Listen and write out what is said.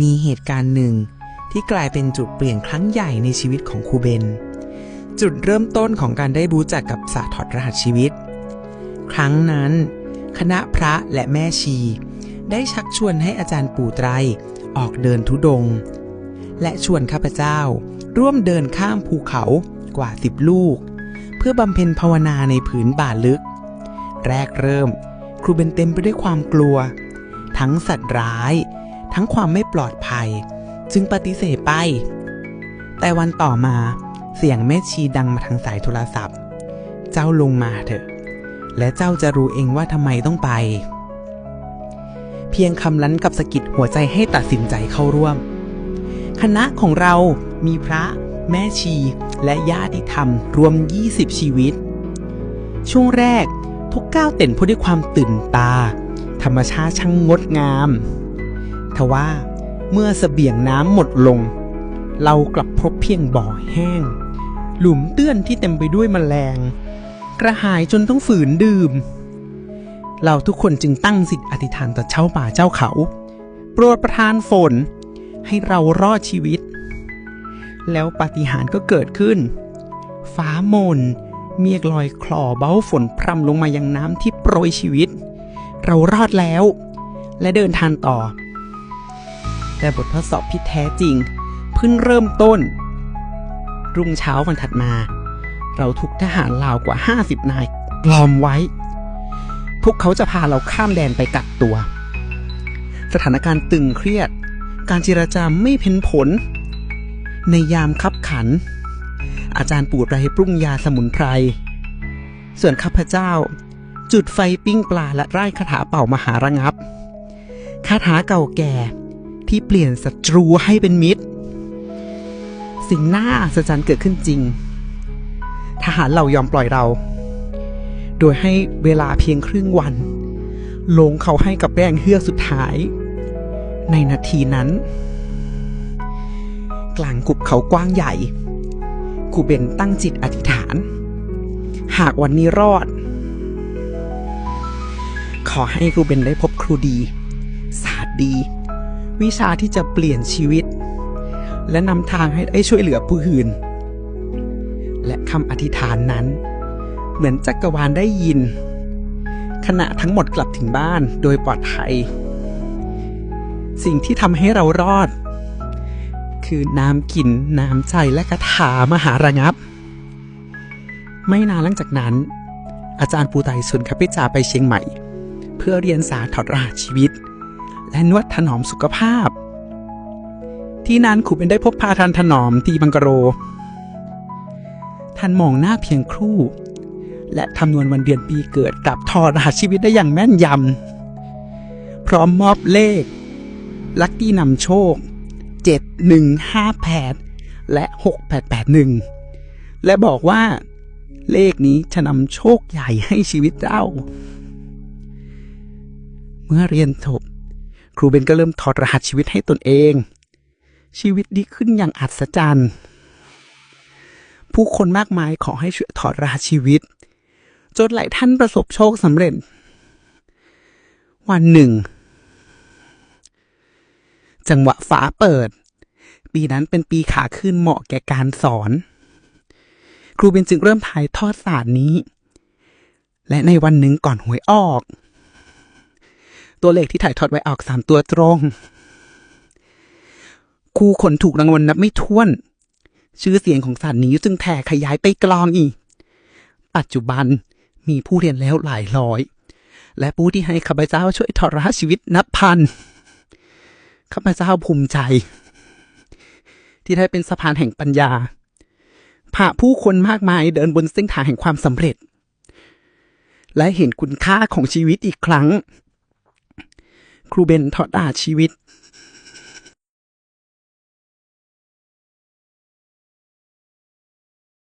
มีเหตุการณ์หนึ่งที่กลายเป็นจุดเปลี่ยนครั้งใหญ่ในชีวิตของครูเบน จุดเริ่มต้นของการได้รู้จักกับศาสตร์ถอดรหัสชีวิต ครั้งนั้น คณะพระและแม่ชี ได้ชักชวนให้อาจารย์ปู่ไตรออกเดินทุดงค์และชวนข้าพเจ้า ร่วมเดินข้ามภูเขากว่าสิบลูก เพื่อบำเพ็ญภาวนาในผืนป่าลึก แรกเริ่ม ครูเบนเต็มไปด้วยความกลัว ทั้งสัตว์ร้าย ทั้งความไม่ปลอดภัย จึงปฏิเสธไป แต่วันต่อมาเสียงแม่ชีดังมาทางสายโทรศัพท์ เจ้าลงมาเถอะ และเจ้าจะรู้เองว่าทำไมต้องไป เพียงคำนั้นกับสะกิดหัวใจให้ตัดสินใจเข้าร่วม คณะของเรามีพระแม่ชีและญาติธรรมรวม 20 ชีวิต ช่วงแรกทุกก้าวเต้นพูดด้วยความตื่นตา ธรรมชาติช่างงดงาม ทว่าเมื่อเสบียงน้ำหมดลง เรากลับพบเพียงบ่อแห้ง หลุมเตื้อนที่เต็มไปด้วยแมลง กระหายจนต้องฝืนดื่ม เราทุกคนจึงตั้งสิทธิอธิษฐานต่อเจ้าป่าเจ้าเขา โปรดประทานฝน ให้เรารอดชีวิต แล้วปาฏิหาริย์ก็เกิดขึ้น ฟ้ามนเมียกลอยคลอเบ้าฝนพรำลงมายังน้ำที่โปรยชีวิต เรารอดแล้ว และเดินทางต่อ แต่บททดสอบที่แท้จริง เพิ่งเริ่มต้น รุ่งเช้าวันถัดมา เราถูกทหารลาวกว่า 50 นายล้อมไว้ พวกเขาจะพาเราข้ามแดนไปกักตัว สถานการณ์ตึงเครียด การเจรจาไม่เพ้นผล ในยามคับขัน อาจารย์ปู่ไรปรุงยาสมุนไพร ส่วนข้าพเจ้า จุดไฟปิ้งปลาและไร่คาถาเป่ามหาระงับคาถาเก่าแก่ ที่เปลี่ยนศัตรูให้เป็นมิตร สิ่งน่าสะใจรรย์เกิดขึ้นจริง ทหารเรายอมปล่อยเรา โดยให้เวลาเพียงครึ่งวัน ลงเขาให้กับแรงเฮือกสุดท้าย ในนาทีนั้น กลางกุบเขากว้างใหญ่ครูเบนตั้งจิตอธิษฐาน หากวันนี้รอด ขอให้ครูเบนได้พบครูดี ศาสตร์ดี วิชาที่จะเปลี่ยนชีวิต และนำทางให้ได้ช่วยเหลือผู้อื่น และคำอธิษฐานนั้น เหมือนจักรวาลได้ยิน ขณะทั้งหมดกลับถึงบ้านโดยปลอดภัย สิ่งที่ทำให้เรารอด คือน้ำกินน้ำใจและคาถามหาระงับ ไม่นานหลังจากนั้น อาจารย์ปูไตชวนข้าพเจ้าไปเชียงใหม่ เพื่อเรียนศาสตร์ถอดรหัสชีวิต และนวดถนอมสุขภาพ ที่นั้นครูเป็นได้พบพาทันถนอมตีบังกโร ท่านมองหน้าเพียงครู่ และคำนวณวันเดือนปีเกิดกลับทอดรหัสชีวิตได้อย่างแม่นยำ พร้อมมอบเลข ลัคกี้นำโชค 7158 และ 6881 และบอกว่าเลขนี้จะนำโชคใหญ่ให้ชีวิตเจ้า เมื่อเรียนจบ ครูเบนก็เริ่มถอดรหัสชีวิตให้ตนเอง ชีวิตดีขึ้นอย่างอัศจรรย์ ผู้คนมากมายขอให้ช่วยถอดรหัสชีวิต จนหลายท่านประสบโชคสำเร็จ วันหนึ่ง จังหวะฟ้าเปิด ปีนั้นเป็นปีขาขึ้นเหมาะแก่การสอน ครูเบนจึงเริ่มถ่ายทอดศาสตร์นี้ และในวันหนึ่งก่อนหวยออก ตัวเลขที่ถ่ายทอดไว้ออกสามตัวตรงครูคนถูกรางวัลนับไม่ถ้วน ชื่อเสียงของศาสตร์นี้จึงแผ่ขยายไปกลองอีก ปัจจุบันมีผู้เรียนแล้วหลายร้อย และผู้ที่ให้ข้าพเจ้าช่วยทอรหชีวิตนับพันข้าพเจ้าภูมิใจ ที่ได้เป็นสะพานแห่งปัญญาพาผู้คนมากมายเดินบนเส้นทางแห่งความสำเร็จ และเห็นคุณค่าของชีวิตอีกครั้ง ครูเบนทอดอาชีวิต